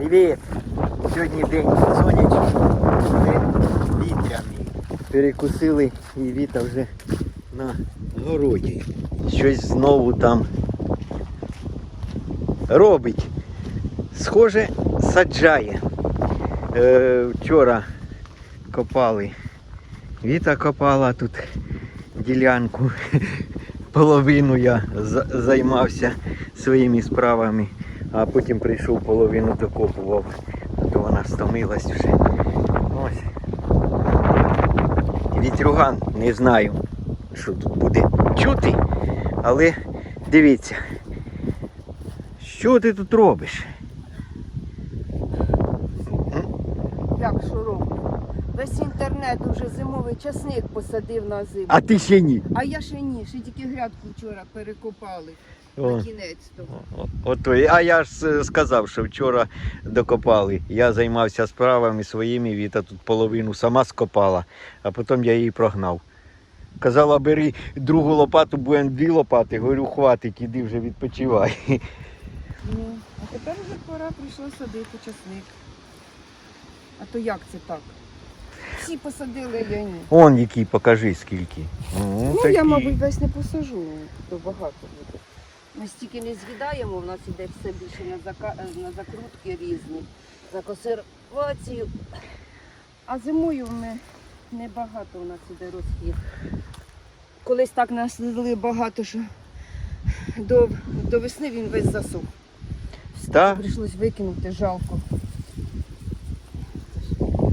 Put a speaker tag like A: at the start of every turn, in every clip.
A: Привіт! Сьогодні день сонячний, але вітряний. Перекусили і Віта вже на городі. Щось знову там робить. Схоже, саджає. Е, вчора копали. Віта копала тут ділянку. Половину я займався своїми справами, а потім прийшов половину докопував. А то вона стомилась вже. Ось. Вітрюган, не знаю, що тут буде чути, але дивіться. Що ти тут робиш?
B: Як що роблю? Весь інтернет уже зимовий часник посадив на зиму.
A: А ти ще ні.
B: А я ще ні, ще тільки грядку вчора перекопали.
A: О. А я ж е, сказав, що вчора докопали. Я займався справами своїми, Віта тут половину сама скопала, а потім я її прогнав. Казала, бери другу лопату, будемо дві лопати. Говорю, хватить, іди вже відпочивай.
B: Ну, а тепер вже пора прийшла садити часник. А то як це так? Всі посадили, а я ні.
A: Он який, покажи скільки. Ну,
B: Ну, я, мабуть, весь не посажу, то багато буде. Ми стільки не з'їдаємо, в нас іде все більше на, зака... на закрутки різні, за консервацію. А зимою ми небагато у нас іде розхід. Колись так насадили багато, що до, до весни він весь засух.
A: Та?
B: Прийшлось викинути, жалко.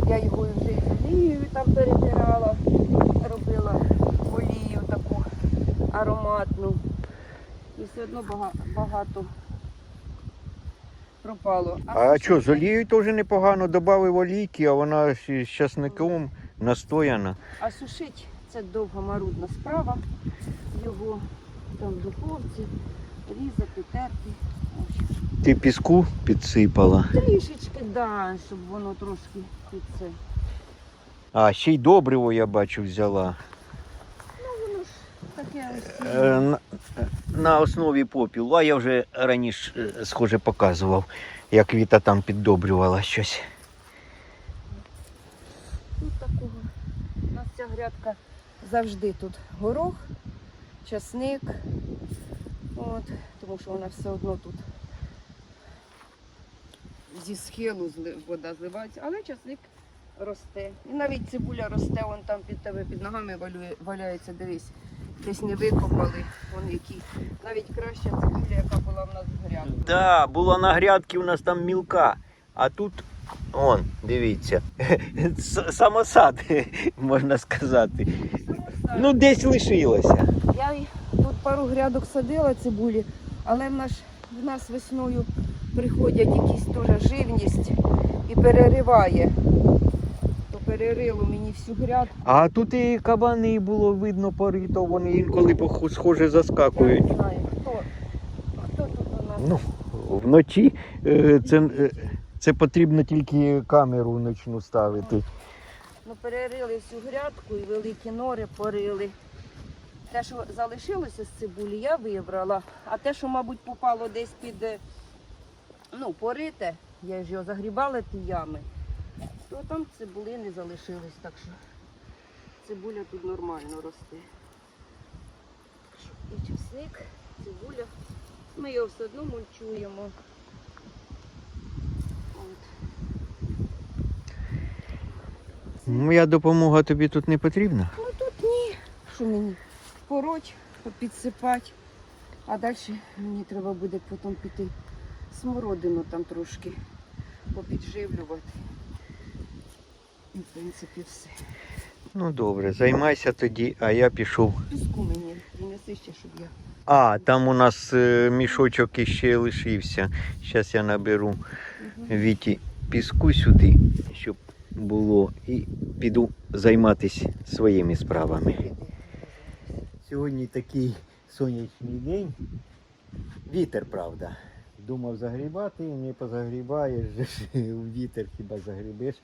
B: Я його вже олією там перетирала, робила олію таку ароматну. І все одно бага- багато пропало.
A: А що, з олією теж непогано додав олійки, а вона з з часником настояна.
B: А сушить це довга марудна справа. Його там в духовці різати, терти. Ось.
A: Ти піску підсипала.
B: Трішечки, да, щоб воно трошки під це.
A: А, ще й добриво я бачу взяла.
B: Ну воно ж таке ось.
A: Е, на, на основі попілу, а я вже раніше е, схоже показував, як Віта там піддобрювала щось.
B: Тут такого. У нас ця грядка завжди тут горох, часник. От, тому що вона все одно тут зі схилу вода зливається, але часник росте. І навіть цибуля росте, вон там під тебе під ногами валює, валяється, дивись. Десь не викопали, вон які. Навіть краща цибуля, яка була в нас в грядку.
A: Да, була на грядці у нас там мілка, а тут, он, дивіться, самосад, можна сказати. Ну, десь лишилося.
B: Я тут пару грядок садила цибулі, але в нас, в нас весною приходять якісь теж живність і перериває. Перерило мені всю грядку.
A: А тут і кабани було видно порито, вони інколи схоже
B: Я
A: заскакують.
B: не знаю, хто, хто тут у нас.
A: Ну, вночі е, це, е, це потрібно тільки камеру ночну ставити.
B: Ну, перерили всю грядку і великі нори порили. Те, що залишилося з цибулі, я вибрала. А те, що, мабуть, попало десь під е, ну, порите, я ж його загрібала ті ями, то там цибули не залишилось. Так що цибуля тут нормально росте. І чесник, цибуля. Ми його все одно мульчуємо.
A: Моя допомога тобі тут не потрібна.
B: Ну тут ні. Що мені? Пороть, підсипати. А далі мені треба буде потім піти смородину там трошки попідживлювати. І, в принципі, все.
A: Ну добре, займайся тоді, а я пішов.
B: Піску мені принеси ще, щоб я.
A: А, там у нас е, мішочок іще лишився. Зараз я наберу Віті піску сюди, щоб було, і піду займатися своїми справами. Сьогодні такий сонячний день. Вітер, правда. Думав загрібати, не позагрібаєш, вітер хіба загрібеш.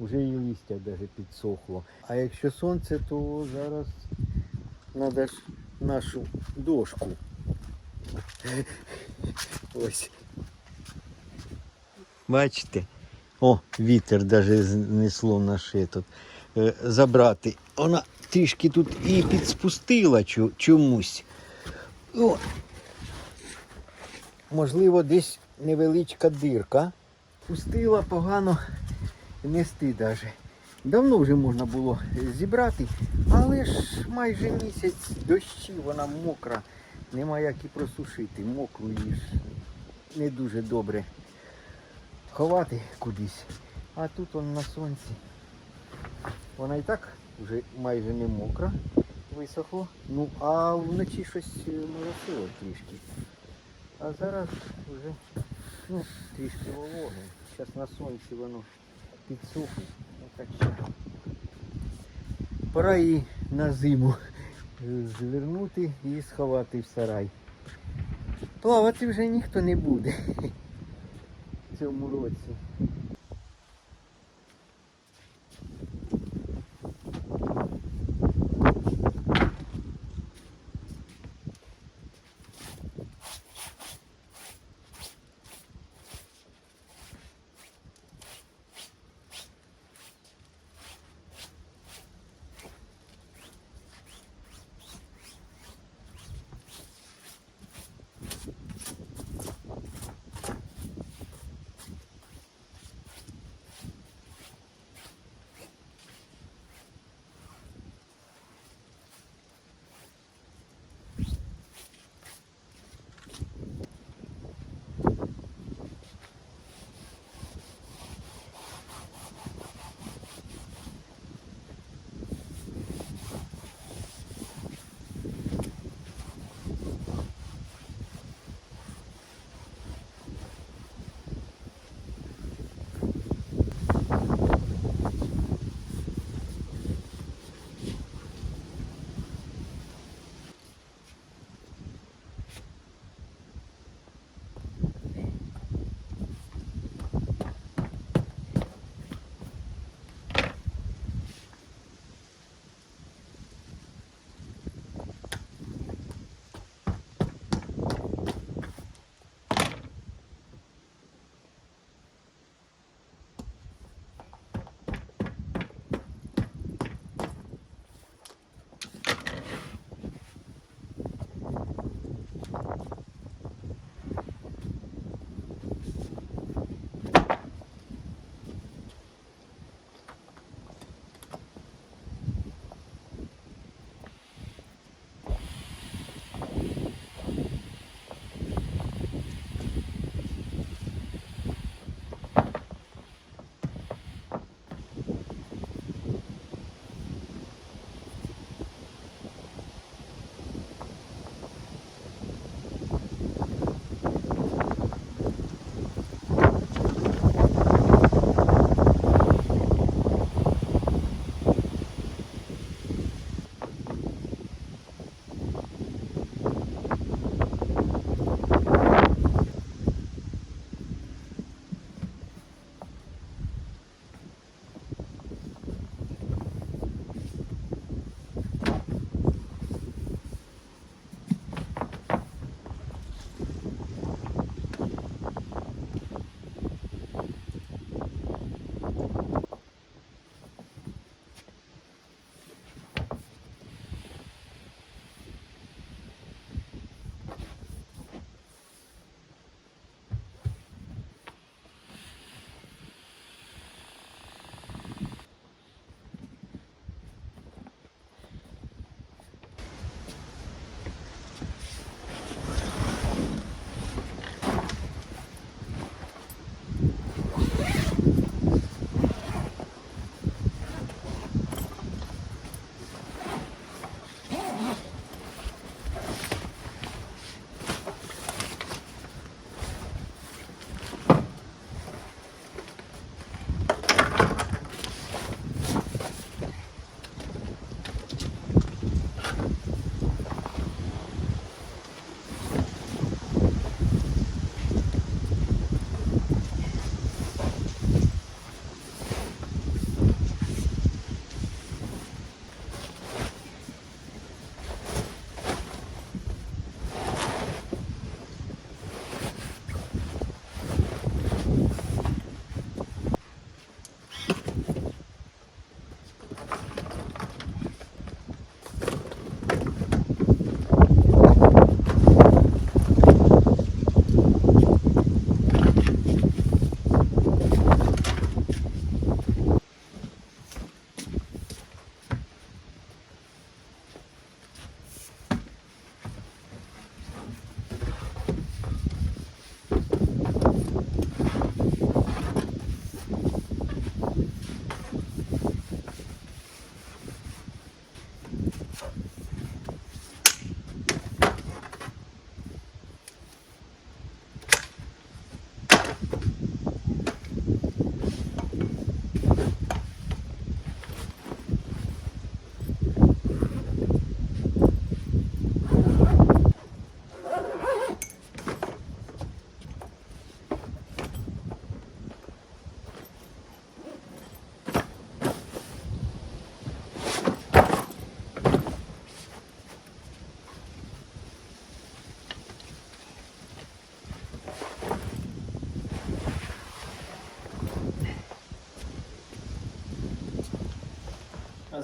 A: Вже і листя навіть підсохло. А якщо сонце, то зараз треба ж нашу дошку. Ось. Бачите? О, вітер даже знесло наше тут. Е, забрати. Вона трішки тут і підспустила чомусь. О. Можливо, десь невеличка дирка. Пустила погано нести даже. Давно вже можна було зібрати, але ж майже місяць дощі, вона мокра. Нема як і просушити. Мокру її ж не дуже добре ховати кудись. А тут он на сонці. Вона і так вже майже не мокра, висохло. Ну, а вночі щось е, моросило трішки. А зараз вже ну, трішки вологе. Зараз на сонці воно підсохне. Ну, Пора її на зиму е, звернути і сховати в сарай. Плавати вже ніхто не буде в цьому році.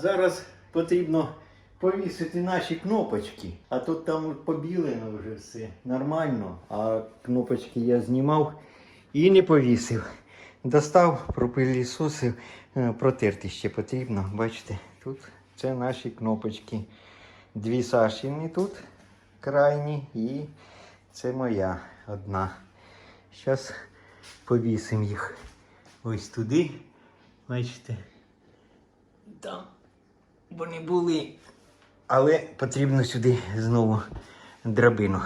A: Зараз потрібно повісити наші кнопочки. А тут там побілено вже все нормально. А кнопочки я знімав і не повісив. Достав, пропилісосив, е, протерти ще потрібно. Бачите, тут це наші кнопочки. Дві Сашіни тут крайні і це моя одна. Зараз повісимо їх ось туди. Бачите? Там вони були. Але потрібно сюди знову драбину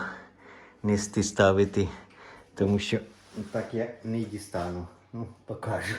A: нести ставити, тому що так я не дістану. Ну, покажу.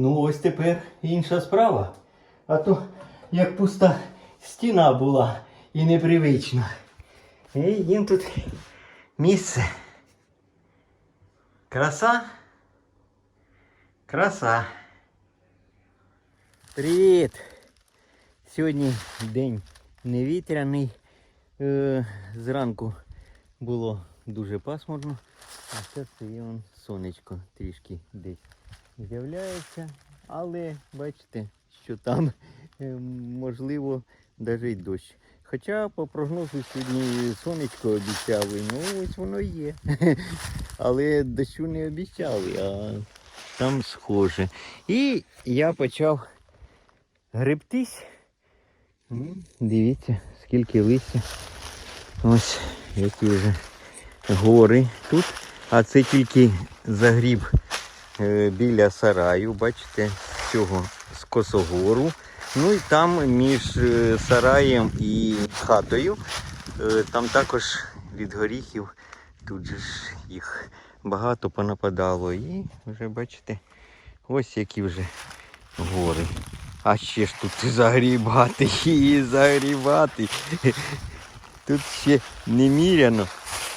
A: Ну, ось тепер інша справа. А то як пуста стіна була і непривична. І їм тут місце. Краса. Краса. Привіт! Сьогодні день невітряний. Е, зранку було дуже пасмурно, а зараз є сонечко трішки десь з'являється, але бачите, що там е, можливо навіть дощ. Хоча по прогнозу сьогодні сонечко обіцяли, ну ось воно є. Але дощу не обіцяли, а там схоже. І я почав гребтись. Дивіться, скільки листя. Ось які вже гори тут. А це тільки загріб біля сараю, бачите, цього з косогору. Ну і там між е, сараєм і хатою, е, там також від горіхів, тут же ж їх багато понападало. І вже бачите, ось які вже гори. А ще ж тут загрібати, і загрібати. Тут ще неміряно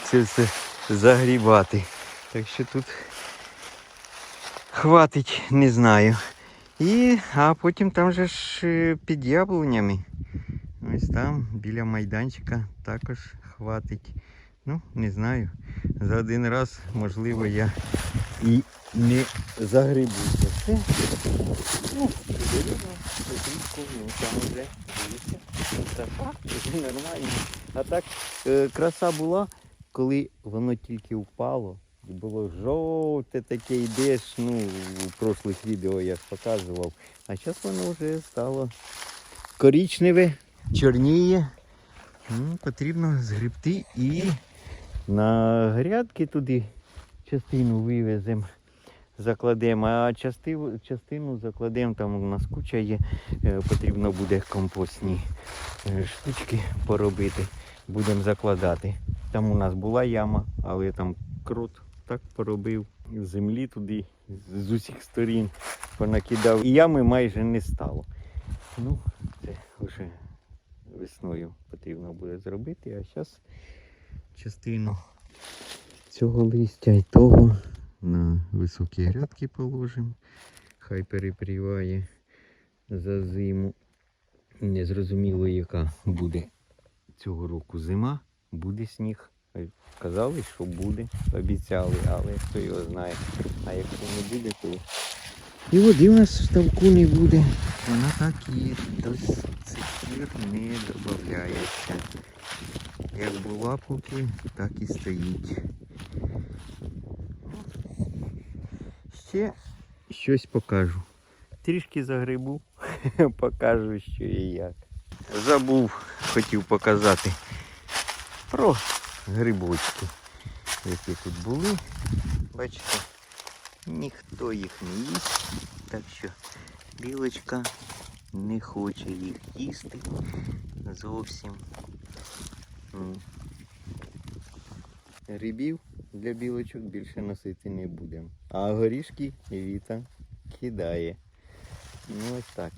A: це все загрібати. Так що тут хватить, не знаю. І, а потім там же ж е, під яблунями. Ось там, біля майданчика, також хватить. Ну, не знаю. За один раз, можливо, я і не загребу це все. Ну, там. Нормально. А так, е, краса була, коли воно тільки впало. І було жовте таке йдеш, ну, у прошлих відео я ж показував. А зараз воно вже стало корічневе, чорніє. Ну, потрібно згребти і на грядки туди частину вивеземо, закладемо, а частину, частину закладемо, там у нас куча є, е, потрібно буде компостні е, штучки поробити, будемо закладати. Там у нас була яма, але там крот так поробив землі туди з усіх сторін понакидав. І ями майже не стало. Ну, це вже весною потрібно буде зробити, а зараз частину цього листя і того на високі грядки положимо. Хай перепріває за зиму. Незрозуміло, яка буде цього року зима, буде сніг. Казали, що буде, обіцяли, але хто його знає. А якщо не буде, то і води у нас в ставку не буде. Вона так і до цих пір не додається. Як була поки, так і стоїть. Ще щось покажу. Трішки загребу, покажу, що і як. Забув, хотів показати про грибочки, які тут були. Бачите, ніхто їх не їсть, так що білочка не хоче їх їсти зовсім. Грибів для білочок більше носити не будемо. А горішки Віта кидає. Ну ось так.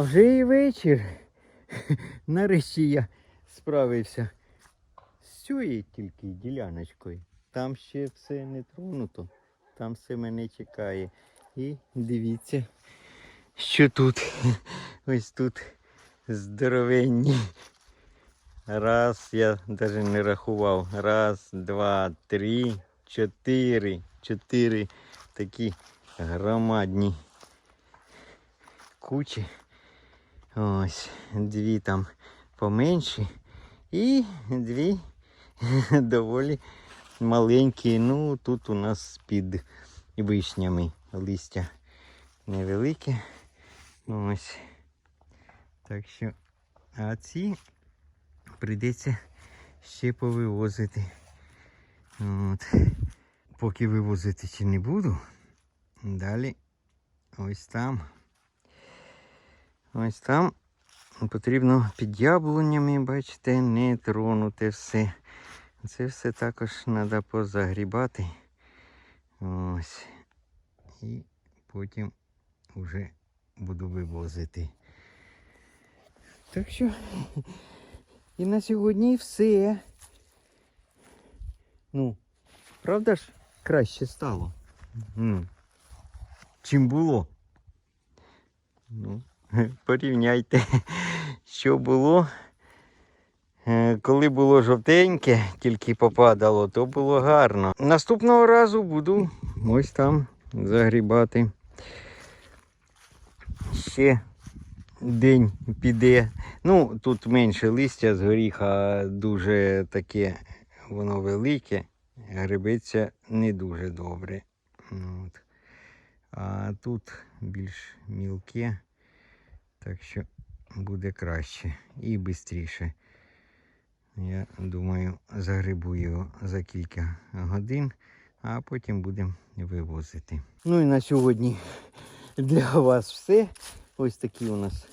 A: А вже і вечір. Нарешті я справився з цією тільки діляночкою. Там ще все не тронуто, там все мене чекає. І дивіться, що тут. Ось тут здоровенні. Раз, я навіть не рахував. Раз, два, три, чотири. Чотири такі громадні кучі. Ось, дві там поменші і дві доволі маленькі. Ну, тут у нас під вишнями листя невелике. Ось. Так що, а ці прийдеться ще повивозити. От. Поки вивозити ще не буду. Далі ось там. Ось там потрібно під яблунями, бачите, не тронути все. Це все також треба позагрібати. Ось. І потім вже буду вивозити. Так що і на сьогодні все. Ну, правда ж, краще стало? Ну, чим було? Ну, порівняйте, що було. Е, Коли було жовтеньке, тільки попадало, то було гарно. Наступного разу буду ось там загрібати. ще день піде. Ну, тут менше листя з горіха, дуже таке воно велике, грибеться не дуже добре. От. А тут більш мілке, так що буде краще і швидше. Я думаю, загрибу його за кілька годин, а потім будемо вивозити. Ну і на сьогодні для вас все. Ось такий у нас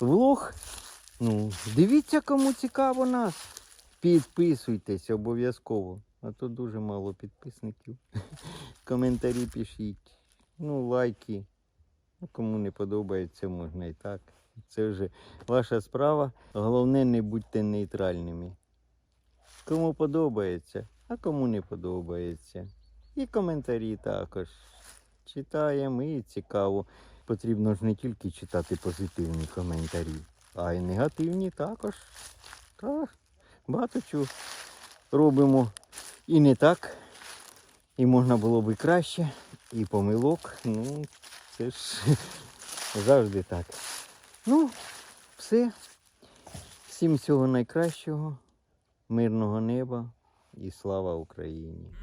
A: влог. Ну, дивіться, кому цікаво нас. Підписуйтесь обов'язково. А то дуже мало підписників. Коментарі пишіть. Ну, лайки. Ну, Кому не подобається, можна і так. Це вже ваша справа. Головне, не будьте нейтральними. Кому подобається, а кому не подобається. І коментарі також. Читаємо і цікаво. Потрібно ж не тільки читати позитивні коментарі, а й негативні також. Так, багато чого робимо і не так. І можна було би краще, і помилок. Ну, це ж завжди так. Ну, все. Всім всього найкращого, мирного неба і слава Україні!